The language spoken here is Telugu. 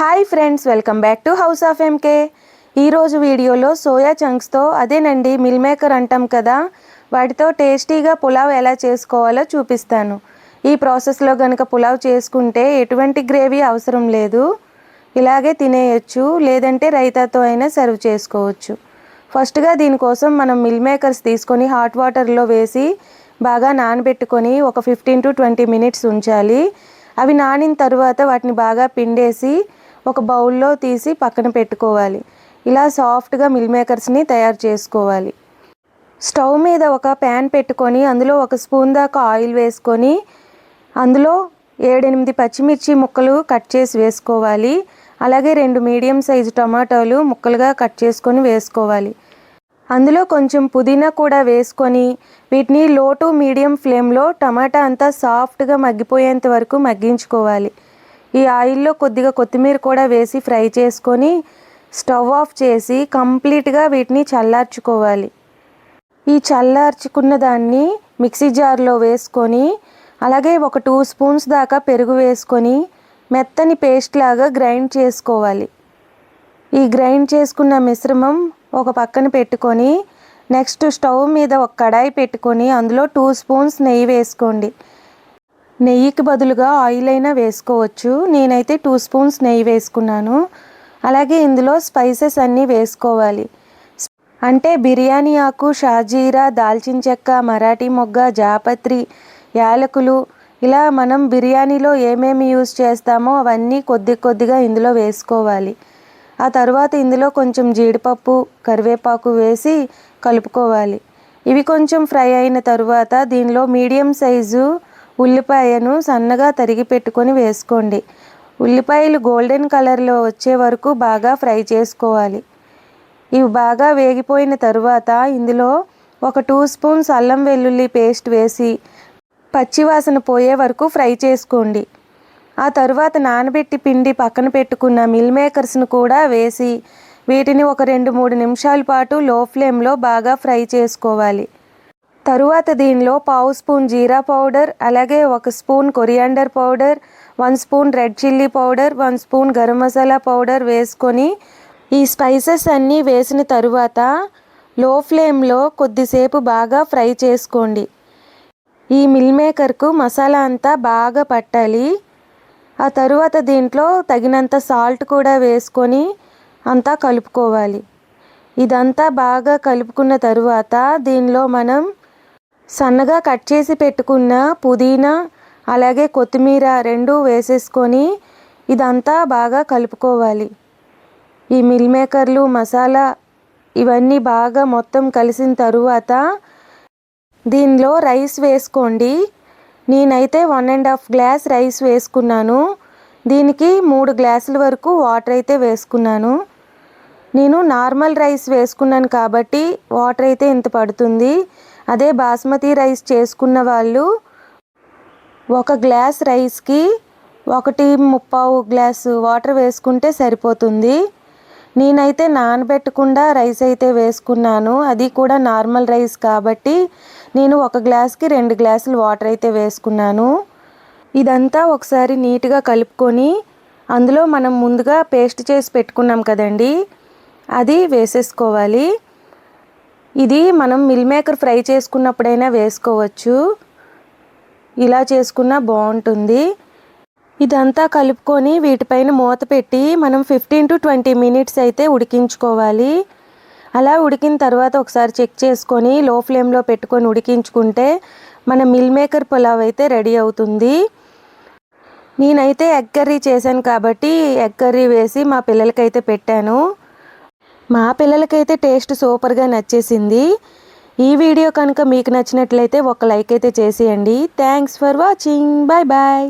Hi friends welcome back to house of MK ఈరోజు వీడియోలో సోయా చంక్స్తో అదేనండి మిల్ మేకర్ అంటాం కదా వాటితో టేస్టీగా పులావ్ ఎలా చేసుకోవాలో చూపిస్తాను. ఈ ప్రాసెస్లో కనుక పులావ్ చేసుకుంటే ఎటువంటి గ్రేవీ అవసరం లేదు. ఇలాగే తినేయచ్చు లేదంటే రైతాతో అయినా సర్వ్ చేసుకోవచ్చు. ఫస్ట్గా దీనికోసం మనం మిల్ మేకర్స్ తీసుకొని హాట్ వాటర్లో వేసి బాగా నానబెట్టుకొని ఒక ఫిఫ్టీన్ టు ట్వంటీ మినిట్స్ ఉంచాలి. అవి నానిన తర్వాత వాటిని బాగా పిండేసి ఒక బౌల్లో తీసి పక్కన పెట్టుకోవాలి. ఇలా సాఫ్ట్గా మిల్ మేకర్స్ని తయారు చేసుకోవాలి. స్టవ్ మీద ఒక ప్యాన్ పెట్టుకొని అందులో ఒక స్పూన్ దాకా ఆయిల్ వేసుకొని అందులో ఏడెనిమిది పచ్చిమిర్చి ముక్కలు కట్ చేసి వేసుకోవాలి. అలాగే రెండు మీడియం సైజు టమాటాలు ముక్కలుగా కట్ చేసుకొని వేసుకోవాలి. అందులో కొంచెం పుదీనా కూడా వేసుకొని వీటిని లో టు మీడియం ఫ్లేమ్లో టమాటా అంతా సాఫ్ట్గా మగ్గిపోయేంత వరకు మగ్గించుకోవాలి. ఈ ఆయిల్లో కొద్దిగా కొత్తిమీర కూడా వేసి ఫ్రై చేసుకొని స్టవ్ ఆఫ్ చేసి కంప్లీట్గా వీటిని చల్లార్చుకోవాలి. ఈ చల్లార్చుకున్న దాన్ని మిక్సీ జార్లో వేసుకొని అలాగే ఒక టూ స్పూన్స్ దాకా పెరుగు వేసుకొని మెత్తని పేస్ట్ లాగా గ్రైండ్ చేసుకోవాలి. ఈ గ్రైండ్ చేసుకున్న మిశ్రమం ఒక పక్కన పెట్టుకొని నెక్స్ట్ స్టవ్ మీద ఒక కడాయి పెట్టుకొని అందులో టూ స్పూన్స్ నెయ్యి వేసుకోండి. నెయ్యికి బదులుగా ఆయిల్ అయినా వేసుకోవచ్చు. నేనైతే టూ స్పూన్స్ నెయ్యి వేసుకున్నాను. అలాగే ఇందులో స్పైసెస్ అన్నీ వేసుకోవాలి. అంటే బిర్యానీ ఆకు షాజీరా దాల్చిన చెక్క మరాఠీ మొగ్గ జాపత్రి యాలకులు ఇలా మనం బిర్యానీలో ఏమేమి యూజ్ చేస్తామో అవన్నీ కొద్ది కొద్దిగా ఇందులో వేసుకోవాలి. ఆ తర్వాత ఇందులో కొంచెం జీడిపప్పు కరివేపాకు వేసి కలుపుకోవాలి. ఇవి కొంచెం ఫ్రై అయిన తరువాత దీనిలో మీడియం సైజు ఉల్లిపాయను సన్నగా తరిగి పెట్టుకొని వేసుకోండి. ఉల్లిపాయలు గోల్డెన్ కలర్లో వచ్చే వరకు బాగా ఫ్రై చేసుకోవాలి. ఇవి బాగా వేగిపోయిన తరువాత ఇందులో ఒక టూ స్పూన్స్ అల్లం వెల్లుల్లి పేస్ట్ వేసి పచ్చివాసన పోయే వరకు ఫ్రై చేసుకోండి. ఆ తరువాత నానబెట్టి పిండి పక్కన పెట్టుకున్న మిల్ మేకర్స్ను కూడా వేసి వీటిని ఒక రెండు మూడు నిమిషాల పాటు లో ఫ్లేమ్లో బాగా ఫ్రై చేసుకోవాలి. తరువాత దీనిలో పావు స్పూన్ జీరా పౌడర్ అలాగే ఒక spoon coriander powder one spoon red chilli powder one spoon garam masala powder వేసుకొని ఈ స్పైసెస్ అన్నీ వేసిన తరువాత లో ఫ్లేమ్లో కొద్దిసేపు బాగా ఫ్రై చేసుకోండి. ఈ మిల్ మేకర్కు మసాలా అంతా బాగా పట్టాలి. ఆ తరువాత దీంట్లో తగినంత సాల్ట్ కూడా వేసుకొని అంతా కలుపుకోవాలి. ఇదంతా బాగా కలుపుకున్న తరువాత దీనిలో మనం సన్నగా కట్ చేసి పెట్టుకున్న పుదీనా అలాగే కొత్తిమీర రెండు వేసేసుకొని ఇదంతా బాగా కలుపుకోవాలి. ఈ మిల్ మేకర్లు మసాలా ఇవన్నీ బాగా మొత్తం కలిసిన తరువాత దీనిలో రైస్ వేసుకోండి. నేనైతే one and half glass rice వేసుకున్నాను. దీనికి మూడు గ్లాసుల వరకు వాటర్ అయితే వేసుకున్నాను. నేను నార్మల్ రైస్ వేసుకున్నాను కాబట్టి వాటర్ అయితే ఇంత పడుతుంది. అదే బాస్మతి రైస్ చేసుకున్న వాళ్ళు ఒక గ్లాస్ రైస్కి ఒకటి ముప్పావు గ్లాసు వాటర్ వేసుకుంటే సరిపోతుంది. నేనైతే నానబెట్టకుండా రైస్ అయితే వేసుకున్నాను. అది కూడా నార్మల్ రైస్ కాబట్టి నేను ఒక గ్లాస్కి రెండు గ్లాసులు వాటర్ అయితే వేసుకున్నాను. ఇదంతా ఒకసారి నీట్గా కలుపుకొని అందులో మనం ముందుగా పేస్ట్ చేసి పెట్టుకున్నాం కదండి అది వేసేసుకోవాలి. ఇది మనం మిల్ మేకర్ ఫ్రై చేసుకున్నప్పుడైనా వేసుకోవచ్చు. ఇలా చేసుకున్నా బాగుంటుంది. ఇదంతా కలుపుకొని వీటిపైన మూత పెట్టి మనం ఫిఫ్టీన్ టు ట్వంటీ మినిట్స్ అయితే ఉడికించుకోవాలి. అలా ఉడికిన తర్వాత ఒకసారి చెక్ చేసుకొని లో ఫ్లేమ్లో పెట్టుకొని ఉడికించుకుంటే మన మిల్ మేకర్ పులావ్ అయితే రెడీ అవుతుంది. నేనైతే ఎగ్ కర్రీ చేశాను కాబట్టి ఎగ్ కర్రీ వేసి మా పిల్లలకైతే పెట్టాను. మా పిల్లలకైతే టేస్ట్ సూపర్గా నచ్చేసింది. ఈ వీడియో కనుక మీకు నచ్చినట్లయితే ఒక లైక్ అయితే చేసేయండి. Thanks for watching bye bye